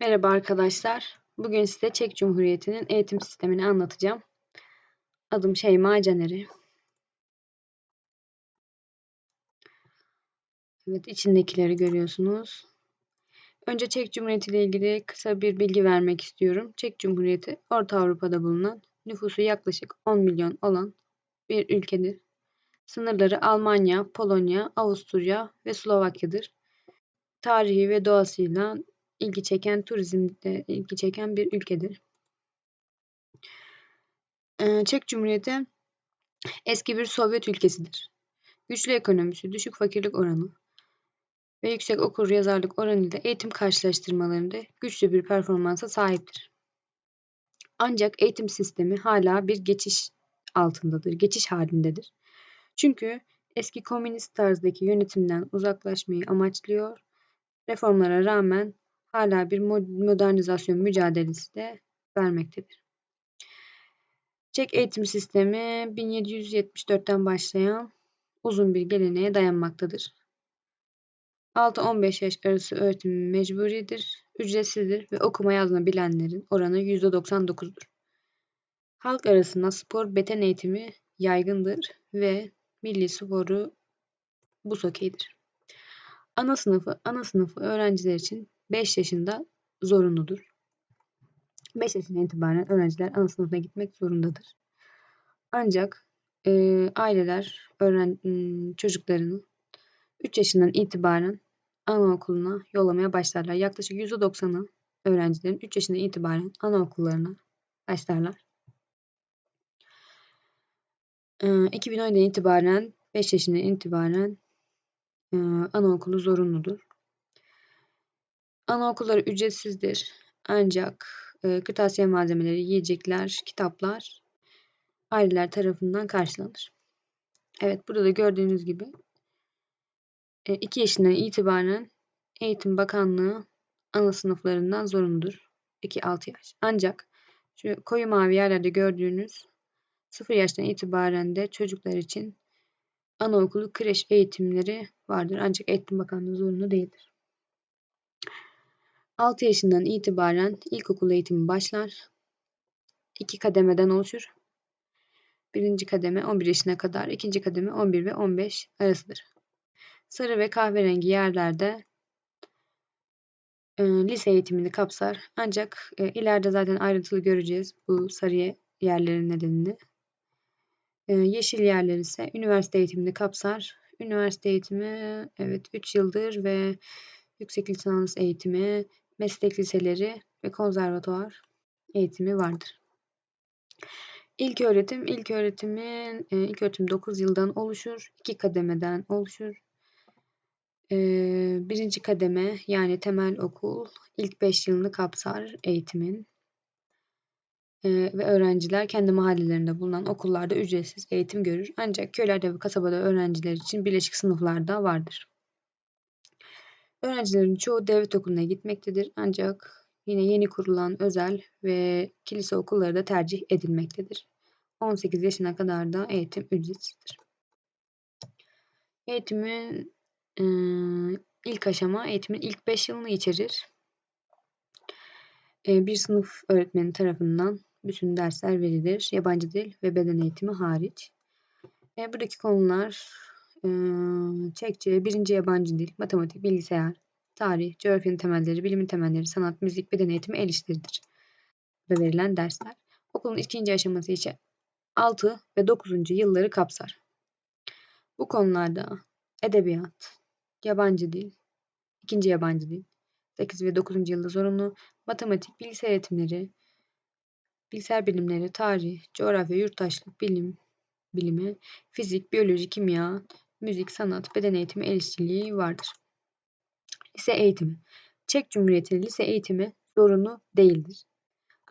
Merhaba arkadaşlar. Bugün size Çek Cumhuriyeti'nin eğitim sistemini anlatacağım. Adım Şeyma Caner'i. Evet, içindekileri görüyorsunuz. Önce Çek Cumhuriyeti ile ilgili kısa bir bilgi vermek istiyorum. Çek Cumhuriyeti, Orta Avrupa'da bulunan, nüfusu yaklaşık 10 milyon olan bir ülkedir. Sınırları Almanya, Polonya, Avusturya ve Slovakya'dır. Tarihi ve doğasıyla ilgi çeken turizmde ilgi çeken bir ülkedir. Çek Cumhuriyeti eski bir Sovyet ülkesidir. Güçlü ekonomisi, düşük fakirlik oranı ve yüksek okur yazarlık oranı ile eğitim karşılaştırmalarında güçlü bir performansa sahiptir. Ancak eğitim sistemi hala bir geçiş altındadır, geçiş halindedir. Çünkü eski komünist tarzdaki yönetimden uzaklaşmayı amaçlıyor, reformlara rağmen hala bir modernizasyon mücadelesi de vermektedir. Çek eğitim sistemi 1774'ten başlayan uzun bir geleneğe dayanmaktadır. 6-15 yaş arası öğretim mecburidir, ücretsizdir ve okuma yazma bilenlerin oranı %99'dur. Halk arasında spor beden eğitimi yaygındır ve milli sporu buz hokeydir. Ana sınıfı, ana sınıfı öğrenciler için 5 yaşında zorunludur. 5 yaşından itibaren öğrenciler ana sınıfına gitmek zorundadır. Ancak e, aileler öğren çocuklarını 3 yaşından itibaren anaokuluna yollamaya başlarlar. Yaklaşık %90'ı öğrencilerin 3 yaşından itibaren anaokullarına başlarlar. E, 2010'dan itibaren 5 yaşından itibaren e, anaokulu zorunludur. Anaokulları ücretsizdir. Ancak e, kırtasiye malzemeleri, yiyecekler, kitaplar aileler tarafından karşılanır. Evet burada da gördüğünüz gibi 2 e, yaşından itibaren Eğitim Bakanlığı ana sınıflarından zorunludur. 2-6 yaş. Ancak şu koyu mavi yerlerde gördüğünüz 0 yaştan itibaren de çocuklar için anaokulu kreş eğitimleri vardır. Ancak Eğitim Bakanlığı zorunlu değildir. 6 yaşından itibaren ilkokul eğitimi başlar. İki kademeden oluşur. Birinci kademe 11 yaşına kadar, ikinci kademe 11 ve 15 arasıdır. Sarı ve kahverengi yerlerde e, lise eğitimini kapsar. Ancak e, ileride zaten ayrıntılı göreceğiz bu sarı yerlerin nedenini. E, yeşil yerler ise üniversite eğitimini kapsar. Üniversite eğitimi evet 3 yıldır ve yüksek lisans eğitimi, meslek liseleri ve konservatuvar eğitimi vardır. İlk öğretim, ilk öğretimin e, ilk öğretim 9 yıldan oluşur. iki kademeden oluşur. E, birinci kademe yani temel okul ilk 5 yılını kapsar eğitimin. E, ve öğrenciler kendi mahallelerinde bulunan okullarda ücretsiz eğitim görür. Ancak köylerde ve kasabada öğrenciler için birleşik sınıflar da vardır. Öğrencilerin çoğu devlet okuluna gitmektedir ancak yine yeni kurulan özel ve kilise okulları da tercih edilmektedir. 18 yaşına kadar da eğitim ücretsizdir. Eğitimin e, ilk aşama eğitimin ilk 5 yılını içerir. E, bir sınıf öğretmeni tarafından bütün dersler verilir. Yabancı dil ve beden eğitimi hariç. E, buradaki konular Çekçe, birinci yabancı dil, matematik, bilgisayar, tarih, coğrafyanın temelleri, bilimin temelleri, sanat, müzik, beden eğitimi, el işleridir. Ve verilen dersler. Okulun ikinci aşaması ise 6 ve 9. yılları kapsar. Bu konularda edebiyat, yabancı dil, ikinci yabancı dil, 8 ve 9. yılda zorunlu, matematik, bilgisayar eğitimleri, bilgisayar bilimleri, tarih, coğrafya, yurttaşlık, bilim, bilimi, fizik, biyoloji, kimya, müzik, sanat, beden eğitimi, el işçiliği vardır. Lise eğitimi. Çek Cumhuriyeti'nin lise eğitimi zorunlu değildir.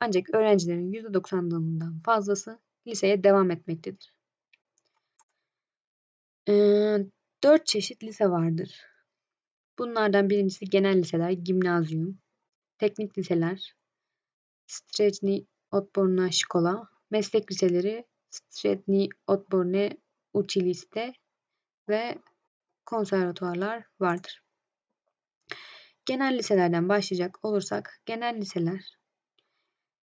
Ancak öğrencilerin %90'ından fazlası liseye devam etmektedir. Ee, 4 çeşit lise vardır. Bunlardan birincisi genel liseler, gimnazyum, teknik liseler, Stredni Odborna Şkola, meslek liseleri, Stredni Odborne Učilište ve konservatuarlar vardır. Genel liselerden başlayacak olursak, genel liseler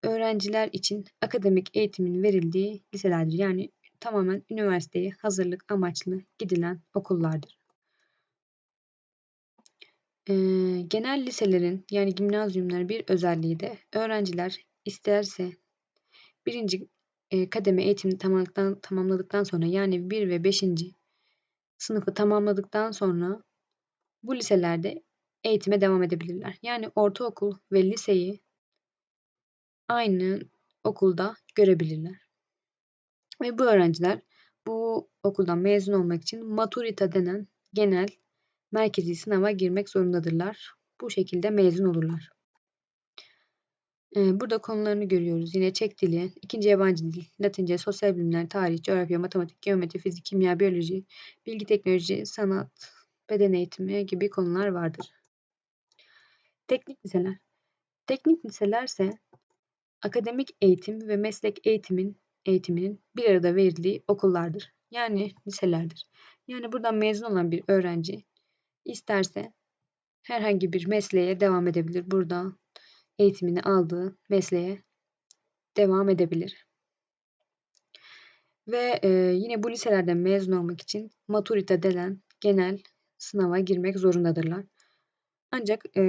öğrenciler için akademik eğitimin verildiği liselerdir. Yani tamamen üniversiteye hazırlık amaçlı gidilen okullardır. Ee, genel liselerin yani gimnazyumların bir özelliği de öğrenciler isterse birinci e, kademe eğitimini tamamladıktan, tamamladıktan sonra yani 1 ve 5. sınıfı tamamladıktan sonra bu liselerde eğitime devam edebilirler. Yani ortaokul ve liseyi aynı okulda görebilirler. Ve bu öğrenciler bu okuldan mezun olmak için maturita denen genel merkezi sınava girmek zorundadırlar. Bu şekilde mezun olurlar. Ee, burada konularını görüyoruz. Yine Çek dili, ikinci yabancı dil, Latince, sosyal bilimler, tarih, coğrafya, matematik, geometri, fizik, kimya, biyoloji, bilgi teknoloji, sanat, beden eğitimi gibi konular vardır. Teknik liseler. Teknik liseler ise akademik eğitim ve meslek eğitimin eğitiminin bir arada verildiği okullardır. Yani liselerdir. Yani buradan mezun olan bir öğrenci isterse herhangi bir mesleğe devam edebilir. Burada eğitimini aldığı mesleğe devam edebilir. Ve e, yine bu liselerden mezun olmak için maturite denen genel sınava girmek zorundadırlar. Ancak e,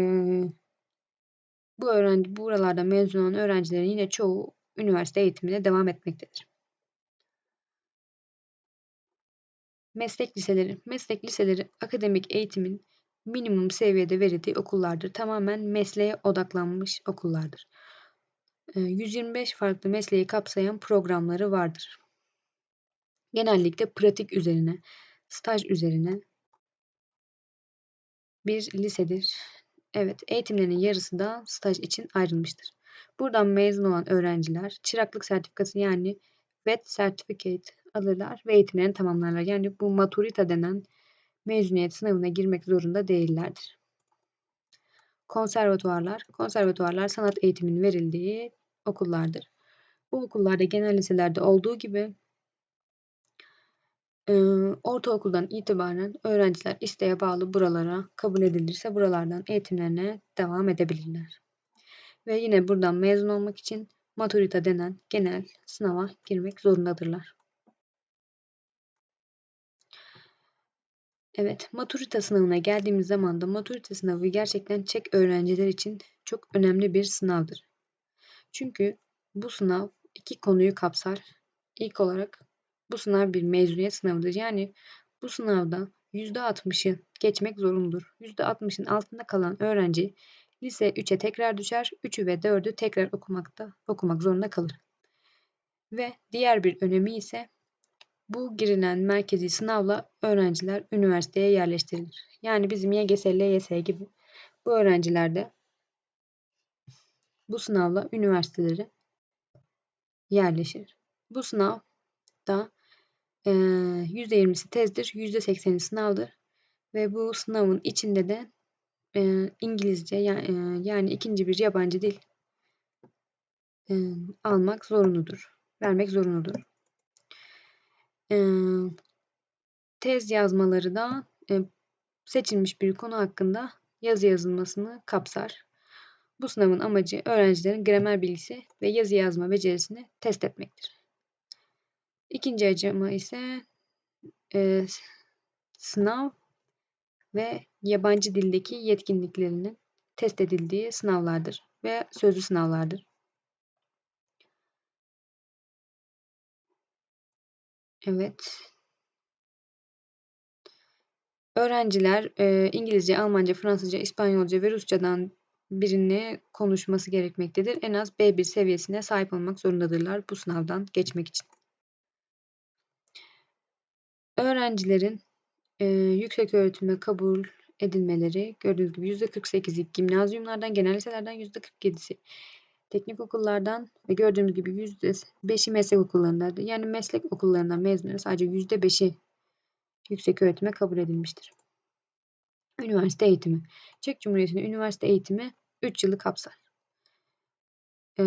bu öğrenci buralarda mezun olan öğrencilerin yine çoğu üniversite eğitimine devam etmektedir. Meslek liseleri. Meslek liseleri akademik eğitimin minimum seviyede verildiği okullardır. Tamamen mesleğe odaklanmış okullardır. 125 farklı mesleği kapsayan programları vardır. Genellikle pratik üzerine, staj üzerine bir lisedir. Evet, eğitimlerinin yarısı da staj için ayrılmıştır. Buradan mezun olan öğrenciler çıraklık sertifikası yani VET Certificate alırlar ve eğitimlerini tamamlarlar. Yani bu maturita denen mezuniyet sınavına girmek zorunda değillerdir. Konservatuvarlar. Konservatuvarlar sanat eğitiminin verildiği okullardır. Bu okullarda genel liselerde olduğu gibi e, ortaokuldan itibaren öğrenciler isteğe bağlı buralara kabul edilirse buralardan eğitimlerine devam edebilirler. Ve yine buradan mezun olmak için maturita denen genel sınava girmek zorundadırlar. Evet, maturita sınavına geldiğimiz zaman da maturita sınavı gerçekten Çek öğrenciler için çok önemli bir sınavdır. Çünkü bu sınav iki konuyu kapsar. İlk olarak bu sınav bir mezuniyet sınavıdır. Yani bu sınavda %60'ı geçmek zorundur. %60'ın altında kalan öğrenci lise 3'e tekrar düşer. 3'ü ve 4'ü tekrar okumakta okumak zorunda kalır. Ve diğer bir önemi ise bu girilen merkezi sınavla öğrenciler üniversiteye yerleştirilir. Yani bizim YGS, LYS gibi bu öğrenciler de bu sınavla üniversiteleri yerleşir. Bu sınav da e, %20'si tezdir, %80'i sınavdır ve bu sınavın içinde de e, İngilizce yani, e, yani ikinci bir yabancı dil e, almak zorunludur, vermek zorunludur. Tez yazmaları da e, seçilmiş bir konu hakkında yazı yazılmasını kapsar. Bu sınavın amacı öğrencilerin gramer bilgisi ve yazı yazma becerisini test etmektir. İkinci aşama ise e, sınav ve yabancı dildeki yetkinliklerinin test edildiği sınavlardır ve sözlü sınavlardır. Evet. Öğrenciler e, İngilizce, Almanca, Fransızca, İspanyolca ve Rusçadan birini konuşması gerekmektedir. En az B1 seviyesine sahip olmak zorundadırlar bu sınavdan geçmek için. Öğrencilerin e, yüksek öğretime kabul edilmeleri gördüğünüz gibi %48'i gimnazyumlardan, genel liselerden %47'si teknik okullardan ve gördüğümüz gibi %5'i meslek okullarından. Yani meslek okullarından mezunları sadece %5'i yüksek öğretime kabul edilmiştir. Üniversite eğitimi. Çek Cumhuriyeti'nin üniversite eğitimi 3 yılı kapsar. Ee,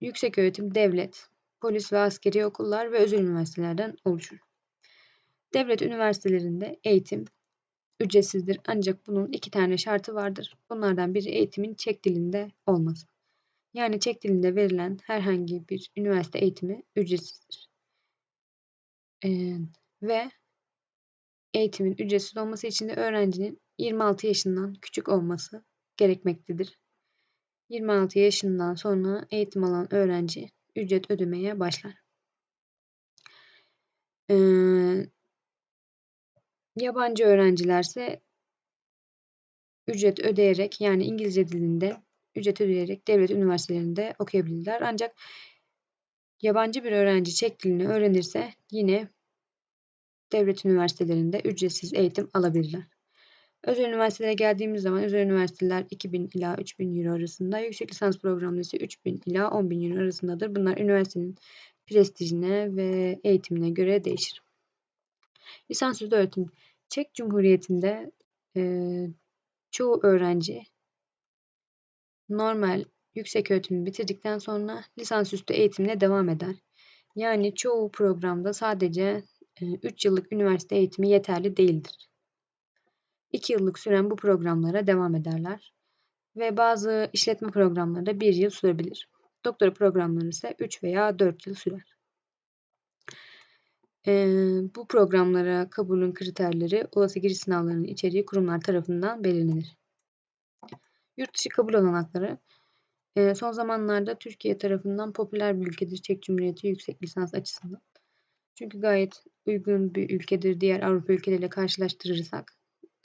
yüksek öğretim devlet, polis ve askeri okullar ve özel üniversitelerden oluşur. Devlet üniversitelerinde eğitim ücretsizdir. Ancak bunun iki tane şartı vardır. Bunlardan biri eğitimin Çek dilinde olması. Yani Çek dilinde verilen herhangi bir üniversite eğitimi ücretsizdir. Ee, ve eğitimin ücretsiz olması için de öğrencinin 26 yaşından küçük olması gerekmektedir. 26 yaşından sonra eğitim alan öğrenci ücret ödemeye başlar. Ee, yabancı öğrencilerse ücret ödeyerek yani İngilizce dilinde ücret ödeyerek devlet üniversitelerinde okuyabilirler. Ancak yabancı bir öğrenci Çek dilini öğrenirse yine devlet üniversitelerinde ücretsiz eğitim alabilirler. Özel üniversitelere geldiğimiz zaman özel üniversiteler 2000 ila 3000 euro arasında, yüksek lisans programları ise 3000 ila 10000 euro arasındadır. Bunlar üniversitenin prestijine ve eğitimine göre değişir. Lisansüstü öğretim. Çek Cumhuriyeti'nde e, çoğu öğrenci normal yüksek öğretimi bitirdikten sonra lisansüstü eğitimine devam eder. Yani çoğu programda sadece 3 yıllık üniversite eğitimi yeterli değildir. 2 yıllık süren bu programlara devam ederler. Ve bazı işletme programları da 1 yıl sürebilir. Doktora programları ise 3 veya 4 yıl sürer. Ee, bu programlara kabulün kriterleri, olası giriş sınavlarının içeriği kurumlar tarafından belirlenir. Yurt dışı kabul olanakları e, son zamanlarda Türkiye tarafından popüler bir ülkedir Çek Cumhuriyeti yüksek lisans açısından. Çünkü gayet uygun bir ülkedir diğer Avrupa ülkeleriyle karşılaştırırsak.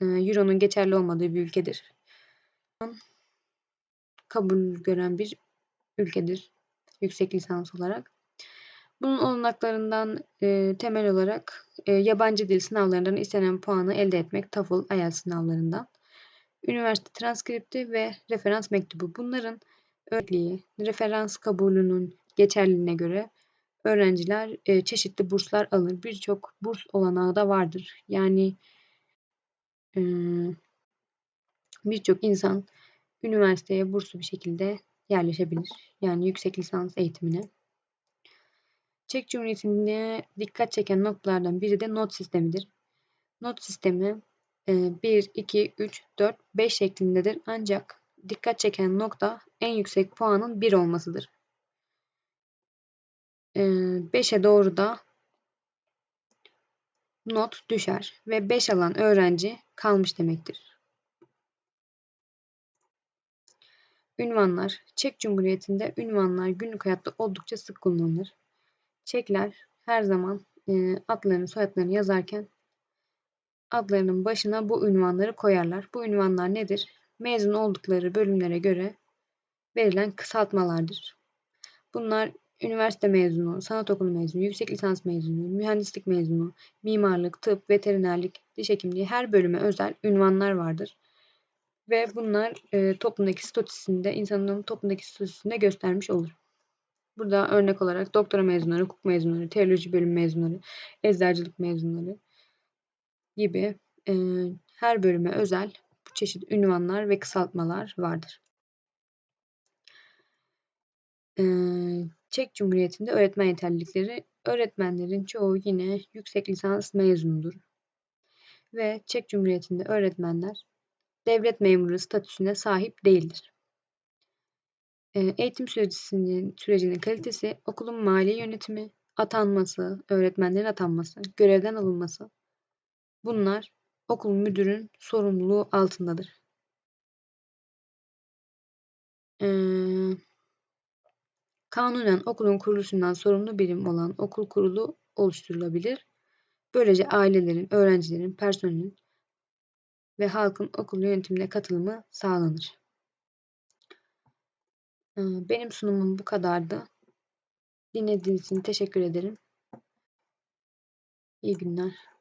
E, Euro'nun geçerli olmadığı bir ülkedir. Kabul gören bir ülkedir yüksek lisans olarak. Bunun olanaklarından e, temel olarak e, yabancı dil sınavlarından istenen puanı elde etmek TOEFL, IELTS sınavlarından. Üniversite transkripti ve referans mektubu. Bunların örneği referans kabulünün geçerliliğine göre öğrenciler e, çeşitli burslar alır. Birçok burs olanağı da vardır. Yani e, birçok insan üniversiteye burslu bir şekilde yerleşebilir. Yani yüksek lisans eğitimine. Çek Cumhuriyeti'nde dikkat çeken noktalardan biri de not sistemidir. Not sistemi 1, 2, 3, 4, 5 şeklindedir. Ancak dikkat çeken nokta en yüksek puanın 1 olmasıdır. 5'e doğru da not düşer ve 5 alan öğrenci kalmış demektir. Ünvanlar. Çek Cumhuriyeti'nde ünvanlar günlük hayatta oldukça sık kullanılır. Çekler her zaman e, adlarını soyadlarını yazarken adlarının başına bu ünvanları koyarlar. Bu ünvanlar nedir? Mezun oldukları bölümlere göre verilen kısaltmalardır. Bunlar üniversite mezunu, sanat okulu mezunu, yüksek lisans mezunu, mühendislik mezunu, mimarlık, tıp, veterinerlik, diş hekimliği her bölüme özel ünvanlar vardır. Ve bunlar e, toplumdaki statüsünde, insanın toplumdaki statüsünde göstermiş olur. Burada örnek olarak doktora mezunları, hukuk mezunları, teoloji bölüm mezunları, eczacılık mezunları gibi e, her bölüme özel bu çeşit ünvanlar ve kısaltmalar vardır. E, Çek Cumhuriyeti'nde öğretmen yeterlilikleri öğretmenlerin çoğu yine yüksek lisans mezunudur. Ve Çek Cumhuriyeti'nde öğretmenler devlet memuru statüsüne sahip değildir. Eğitim sürecinin, sürecinin kalitesi, okulun mali yönetimi, atanması, öğretmenlerin atanması, görevden alınması bunlar okul müdürün sorumluluğu altındadır. Ee, kanunen okulun kuruluşundan sorumlu birim olan okul kurulu oluşturulabilir. Böylece ailelerin, öğrencilerin, personelin ve halkın okul yönetimine katılımı sağlanır. Benim sunumum bu kadardı. Dinlediğiniz için teşekkür ederim. İyi günler.